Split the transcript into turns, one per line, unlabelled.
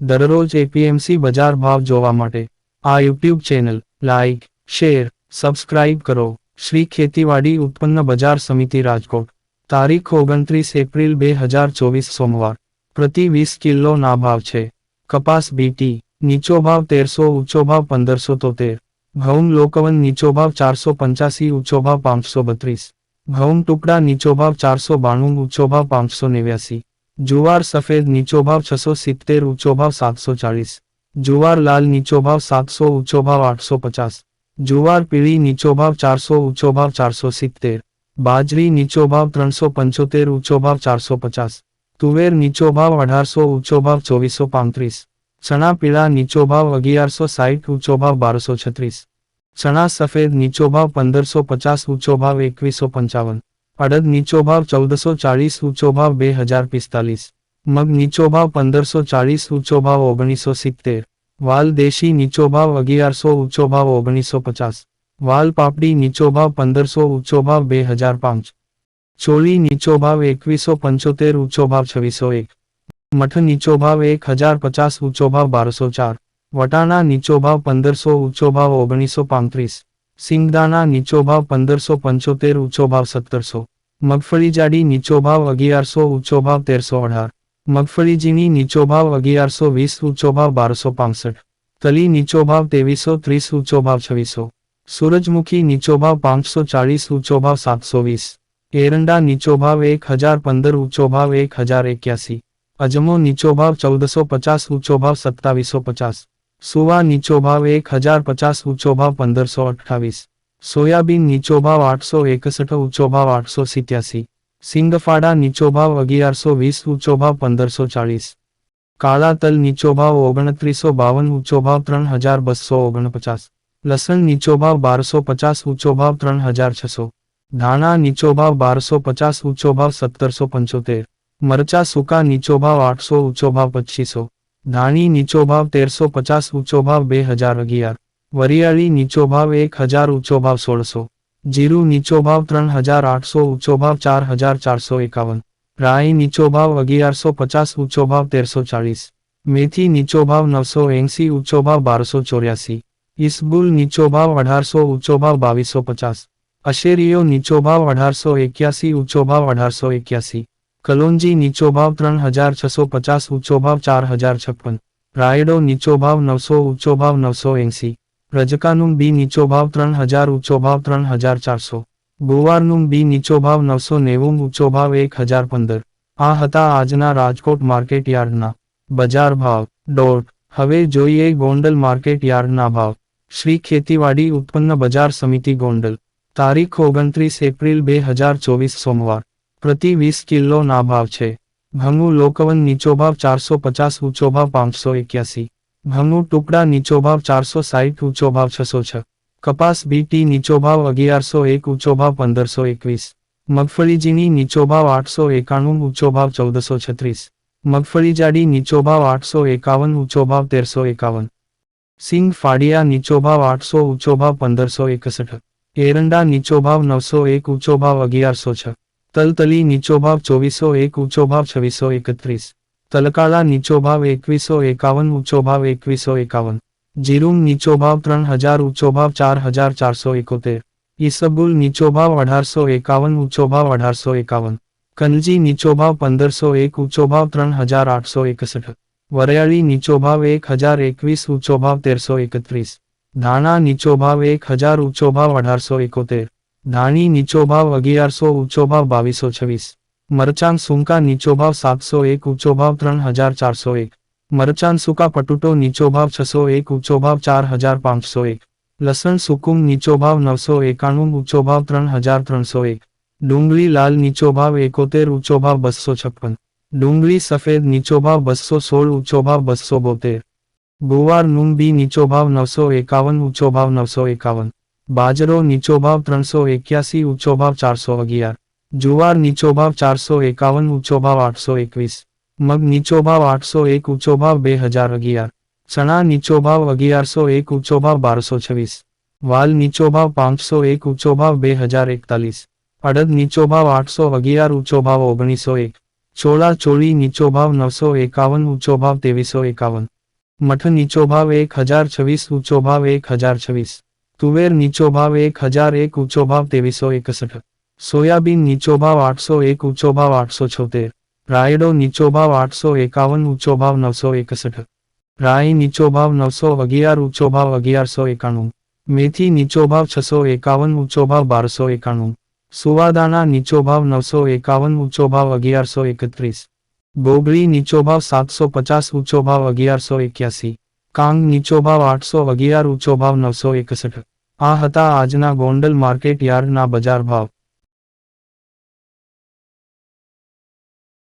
દરરોજ એપીએમસી બજાર ભાવ જોવા માટે. આ YouTube channel like share subscribe કરો. શ્રી ખેતીવાડી ઉત્પન્ન બજાર સમિતિ રાજકોટ. તારીખ ઓગણત્રીસ એપ્રિલ બે હજાર ચોવીસ સોમવાર. પ્રતિ વીસ કિલો ના ભાવ છે. કપાસ બીટી નીચો ભાવ તેરસો, ઊંચો ભાવ પંદરસો તોતેર. ઘઉં લોકવન નીચો ભાવ ચારસો પંચ્યાસી, ઊંચો ભાવ પાંચસો બત્રીસ. ઘઉં ટુકડા નીચો ભાવ ચારસો બાણું, ઊંચો ભાવ પાંચસો નેવ્યાસી. જુવાર સફેદ નીચો ભાવ છસો સિત્તેર, ઊંચો ભાવ સાતસો ચાલીસ જુવાર લાલ નીચો ભાવ સાતસો, ઊંચો ભાવ આઠસો પચાસ. જુવાર પીળી નીચો ભાવ ચારસો, ઊંચો ભાવ ચારસો સિત્તેર. બાજરી નીચો ભાવ ત્રણસો પંચોતેર, ઊંચો ભાવ ચારસો પચાસ. તુવેર નીચો ભાવ અઢારસો, ઊંચો ભાવ ચોવીસો પાંત્રીસ. ચણા પીળા નીચો ભાવ અગિયારસો સાહીઠ ઊંચો ભાવ બારસો છત્રીસ. ચણા સફેદ નીચો ભાવ પંદરસો પચાસ, ઊંચો ભાવ એકવીસો પંચાવન. અડદ નીચો ભાવ ચૌદસો ચાળીસ ઊંચો ભાવ બે હજાર પિસ્તાલીસ. મગ નીચો ભાવ પંદરસો ચાળીસ ઊંચો ભાવ ઓગણીસો સિત્તેર. વાલ દેશી નીચો ભાવ અગિયારસો ઊંચો ભાવ ઓગણીસો પચાસ. વાલ પાપડી નીચો ભાવ પંદરસો ઊંચો ભાવ બે હજાર પાંચ. ચોળી નીચો ભાવ એકવીસો પંચોતેર ઊંચો ભાવ છવ્વીસો એક. મઠ નીચો ભાવ એક હજાર પચાસ ઊંચો ભાવ બારસો ચાર. વટાણા નીચો ભાવ પંદરસો ઊંચો ભાવ ઓગણીસો પાંત્રીસ. સિંગદાણા નીચો ભાવ પંદરસો પંચોતેર, ઊંચો ભાવ સત્તરસો. મગફળી જાડી નીચો ભાવ અગિયારસો, ઊંચો ભાવ તેરસો અઢાર. મગફળી ઝીણી નીચો ભાવ અગિયારસો વીસ, ઊંચો ભાવ બારસો પાંસઠ. તલી નીચો ભાવ તેવીસો ત્રીસ, ઊંચો ભાવ છવ્વીસો. સૂરજમુખી નીચો ભાવ પાંચસો ચાળીસ, ઊંચો ભાવ સાતસો વીસ. એરંડા નીચો ભાવ એક હજાર પંદર, ઊંચો ભાવ એક હજાર એક્યાસી. અજમો નીચો ભાવ ચૌદસો પચાસ, ઊંચો ભાવ સત્તાવીસો પચાસ. સુવા નીચો ભાવ એક હજાર પચાસ, ઊંચો ભાવ પંદરસો અઠ્ઠાવીસ. સોયાબીન નીચો ભાવ આઠસો એકસઠ, ઊંચો ભાવ આઠસો સિત્યાસી. સિંગફાડા નીચો ભાવ અગિયારસો વીસ, ઊંચો ભાવ પંદરસો ચાળીસ. કાળા તલ નીચો ભાવ ઓગણત્રીસો બાવન, ઊંચો ભાવ ત્રણ હજાર બસો ઓગણપચાસ. લસણ નીચો ભાવ બારસો પચાસ, ઊંચો ભાવ ત્રણ હજાર છસો. ધાણા નીચો ભાવ બારસો પચાસ, ઊંચો ભાવ સત્તરસો પંચોતેર. મરચા સૂકા નીચો ભાવ આઠસો, ઊંચો ભાવ પચીસો. ધાણી નીચો ભાવ તેરસો પચાસ, ઊંચો ભાવ બે હજાર અગિયાર. વરિયાળી નીચો ભાવ એક હજાર, ઊંચો ભાવ સોળસો. જીરું નીચો ભાવ ત્રણ હજાર આઠસો, ઊંચો ભાવ ચાર હજાર ચારસો એકાવન. રાઈ નીચો ભાવ અગિયારસો પચાસ, ઊંચો ભાવ તેરસો ચાળીસ. મેથી નીચો ભાવ નવસો એંસી, ઊંચો ભાવ બારસો ચોર્યાસી. ઇસબુલ નીચો ભાવ અઢારસો, ઊંચો ભાવ બાવીસો પચાસ. અશેરીઓ નીચો ભાવ અઢારસો એક્યાસી, ઊંચો ભાવ અઢારસો એક્યાસી. કલોંજી નીચો ભાવ ત્રણ હજાર છસો પચાસ ઊંચો ભાવ ચાર હજાર છપ્પન. રાયડો નીચો ભાવ નવસો ઊંચો ભાવ નવસો એંસી. રજકાનું બી નીચો ભાવ ત્રણ હજાર ઊંચો ભાવ ત્રણ હજાર ચારસો. ગુવારનું બી નીચો ભાવ નવસો નેવું ઊંચો ભાવ એક હજાર પંદર. આ હતા આજના રાજકોટ માર્કેટ યાર્ડના બજાર ભાવ. ડોટ. હવે જોઈએ ગોંડલ માર્કેટ યાર્ડના ભાવ. શ્રી ખેતીવાડી ઉત્પન્ન બજાર સમિતિ ગોંડલ. તારીખ ઓગણત્રીસ એપ્રિલ બે હજાર ચોવીસ સોમવાર. પ્રતિ વીસ કિલો ના ભાવ છે. ભંગુ લોકવન નીચો ભાવ ચારસો પચાસ, ઊંચો ભાવ પાંચસો એક્યાસી. ભંગુ ટુકડા નીચો ભાવ ચારસો સાઠ ઊંચો ભાવ છસો છ. કપાસ બીટી નીચો ભાવ અગિયારસો એક, ઊંચો ભાવ પંદરસો એકવીસ. મગફળીજીની નીચો ભાવ આઠસો એકાણું, ઊંચો ભાવ ચૌદસો છત્રીસ. મગફળી જાડી નીચો ભાવ આઠસો એકાવન, ઊંચો ભાવ તેરસો એકાવન. સિંગ ફાડિયા નીચો ભાવ આઠસો, ઊંચો ભાવ પંદરસો એકસઠ. એરંડા નીચો ભાવ નવસો એક, ઊંચો ભાવ અગિયારસો છ. તલતલી નીચો ભાવ ચોવીસો એક, ઊંચો ભાવ છવ્વીસો એકત્રીસ. તલકાળા નીચો ભાવ એકવીસો એકાવન, ઊંચો ભાવ એકવીસો એકાવન. જીરું નીચો ભાવ ત્રણ હજાર, ઊંચો ભાવ ચાર હજાર ચારસો એકોતેર. ઈસબુલ નીચો ભાવ અઢારસો એકાવન, ઊંચો ભાવ અઢારસો એકાવન. કનજી નીચો ભાવ પંદરસો એક, ઊંચો ભાવ ત્રણ હજાર આઠસો એકસઠ. વરિયાળી નીચો ભાવ એક હજાર એકવીસ, ઊંચો ભાવ તેરસો એકત્રીસ. ધાણા નીચો ભાવ એક હજાર, ઊંચો ભાવ અઢારસો એકોતેર. ધાણી નીચો ભાવ અગિયારસો ઊંચો ભાવ બાવીસો છવ્વીસ. મરચાં સુંકા નીચો ભાવ સાતસો એક ઊંચો ભાવ ત્રણ હજાર ચારસો એક. મરચાં સૂકા પટુટો નીચો ભાવ છસો એક ઊંચો ભાવ ચાર હજાર પાંચસો એક. લસણ સુકુમ નીચો ભાવ નવસો એકાણું ઊંચો ભાવ ત્રણ હજાર ત્રણસો એક. ડુંગળી લાલ નીચો ભાવ એકોતેર ઊંચો ભાવ બસો છપ્પન. ડુંગળી સફેદ નીચો ભાવ બસો સોળ ઊંચો ભાવ બસો બોતેર. ગુવારનું બી નીચો ભાવ નવસો એકાવન ઊંચો ભાવ નવસો એકાવન. બાજરો નીચો ભાવ ત્રણસો એક્યાસી, ઊંચો ભાવ ચારસો અગિયાર. જુવાર નીચો ભાવ ચારસો એકાવન, ઊંચો ભાવ આઠસો એકવીસ. મગ નીચો ભાવ આઠસો એક, ઊંચો ભાવ બે હજાર અગિયાર. ચણા નીચો ભાવ અગિયારસો એક, ઊંચો ભાવ બારસો છવ્વીસ. વાલ નીચો ભાવ પાંચસો એક, ઊંચો ભાવ બે હજાર એકતાલીસ. અડદ નીચો ભાવ આઠસો અગિયાર, ઊંચો ભાવ ઓગણીસો એક. ચોળા ચોળી નીચો ભાવ નવસો એકાવન, ઊંચો ભાવ ત્રેવીસો એકાવન. મઠ નીચો ભાવ એક હજાર છવ્વીસ, ઊંચો ભાવ એક હજાર છવ્વીસ. તુવેર નીચો ભાવ એક હજાર એક ઊંચો ભાવ ત્રેવીસો એકસઠ. સોયાબીન નીચો ભાવ આઠસો એક ઊંચો ભાવ આઠસો છોતેર. રાયડો નીચો ભાવ આઠસો એકાવન ઊંચો ભાવ નવસો એકસઠ. રાઈ નીચો ભાવ નવસો અગિયાર ઊંચો ભાવ અગિયારસો એકાણું. મેથી નીચો ભાવ છસો એકાવન ઊંચો ભાવ બારસો એકાણું. સુવાદાના નીચો ભાવ નવસો એકાવન ઊંચો ભાવ અગિયારસો એકત્રીસ. ગોગળી નીચો ભાવ સાતસો પચાસ ઊંચો ભાવ અગિયારસો એક્યાસી. કાંગ નીચો ભાવ આઠસો અગિયાર ઊંચો ભાવ નવસો એકસઠ. આ હતા આજના ગોંડલ માર્કેટ યાર્ડના બજાર ભાવ.